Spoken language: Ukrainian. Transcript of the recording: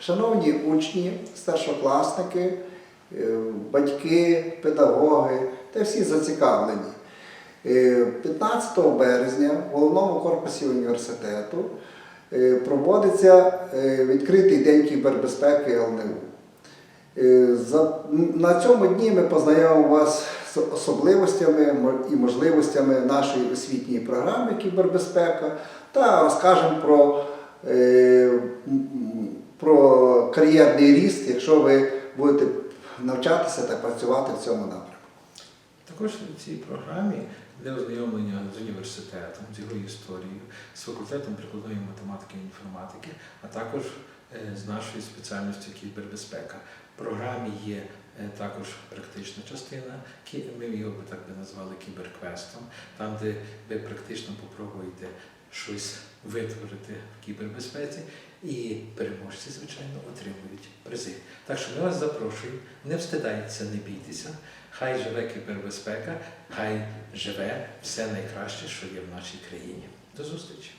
Шановні учні, старшокласники, е, батьки, педагоги та всі зацікавлені. Е, 15 березня в головному корпусі університету е, проводиться е, відкритий день кібербезпеки ЛНУ. Е, На цьому дні ми познайомимо вас з особливостями і можливостями нашої освітньої програми Кібербезпека та розкажемо е, про кар'єрний ріст, якщо ви будете навчатися та працювати в цьому напрямку. Також в цій програмі для ознайомлення з університетом, з його історією, з факультетом прикладної математики і інформатики, а також е, з нашої спеціальності кібербезпека. В програмі є е, також практична частина, ми його так би назвали кіберквестом, там, де ви практично попробуєте щось витворити в кібербезпеці, і переможці, звичайно, отримують призи. Так що ми вас запрошуємо, не встидайтеся, не бійтеся. Хай живе кібербезпека, хай живе все найкраще, що є в нашій країні. До зустрічі!